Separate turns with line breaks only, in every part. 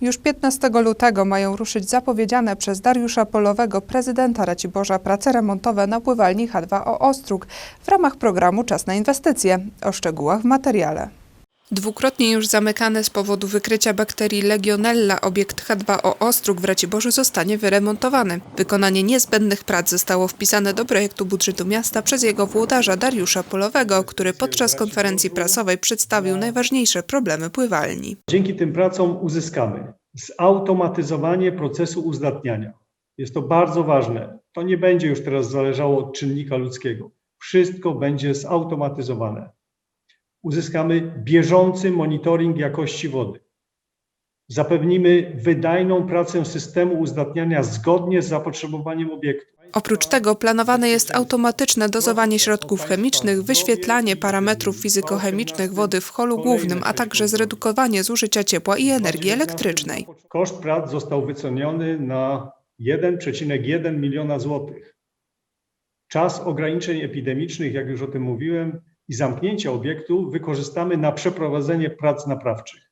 Już 15 lutego mają ruszyć zapowiedziane przez Dariusza Polowego, prezydenta Raciborza, prace remontowe na pływalni H2O Ostróg w ramach programu Czas na inwestycje. O szczegółach w materiale. Dwukrotnie już zamykany z powodu wykrycia bakterii Legionella obiekt H2O Ostróg w Raciborzu zostanie wyremontowany. Wykonanie niezbędnych prac zostało wpisane do projektu budżetu miasta przez jego włodarza Dariusza Polowego, który podczas konferencji prasowej przedstawił najważniejsze problemy pływalni.
Dzięki tym pracom uzyskamy zautomatyzowanie procesu uzdatniania. Jest to bardzo ważne. To nie będzie już teraz zależało od czynnika ludzkiego. Wszystko będzie zautomatyzowane. Uzyskamy bieżący monitoring jakości wody. Zapewnimy wydajną pracę systemu uzdatniania zgodnie z zapotrzebowaniem obiektu.
Oprócz tego planowane jest automatyczne dozowanie środków chemicznych, wyświetlanie parametrów fizykochemicznych wody w holu głównym, a także zredukowanie zużycia ciepła i energii elektrycznej.
Koszt prac został wyceniony na 1,1 miliona złotych. Czas ograniczeń epidemicznych, jak już o tym mówiłem, i zamknięcia obiektu wykorzystamy na przeprowadzenie prac naprawczych.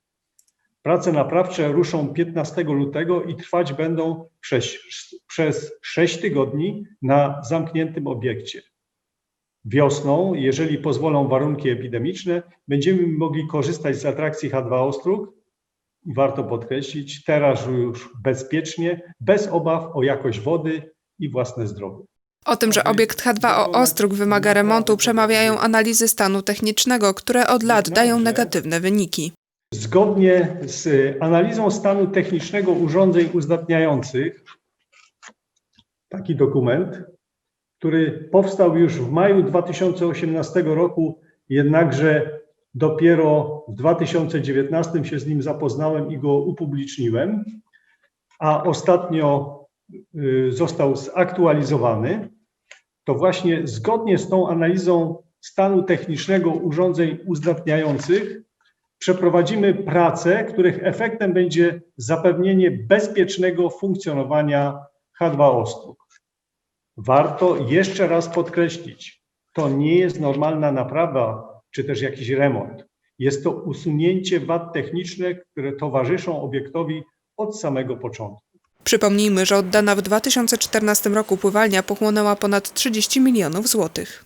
Prace naprawcze ruszą 15 lutego i trwać będą przez, przez 6 tygodni na zamkniętym obiekcie. Wiosną, jeżeli pozwolą warunki epidemiczne, będziemy mogli korzystać z atrakcji H2 Ostróg warto podkreślić, teraz już bezpiecznie, bez obaw o jakość wody i własne zdrowie.
O tym, że obiekt H2O Ostróg wymaga remontu, przemawiają analizy stanu technicznego, które od lat dają negatywne wyniki.
Zgodnie z analizą stanu technicznego urządzeń uzdatniających, taki dokument, który powstał już w maju 2018 roku, jednakże dopiero w 2019 się z nim zapoznałem i go upubliczniłem, a ostatnio y, został zaktualizowany, to właśnie zgodnie z tą analizą stanu technicznego urządzeń uzdatniających przeprowadzimy prace, których efektem będzie zapewnienie bezpiecznego funkcjonowania H2 Ostróg. Warto jeszcze raz podkreślić, to nie jest normalna naprawa czy też jakiś remont. Jest to usunięcie wad technicznych, które towarzyszą obiektowi od samego początku.
Przypomnijmy, że oddana w 2014 roku pływalnia pochłonęła ponad 30 milionów złotych.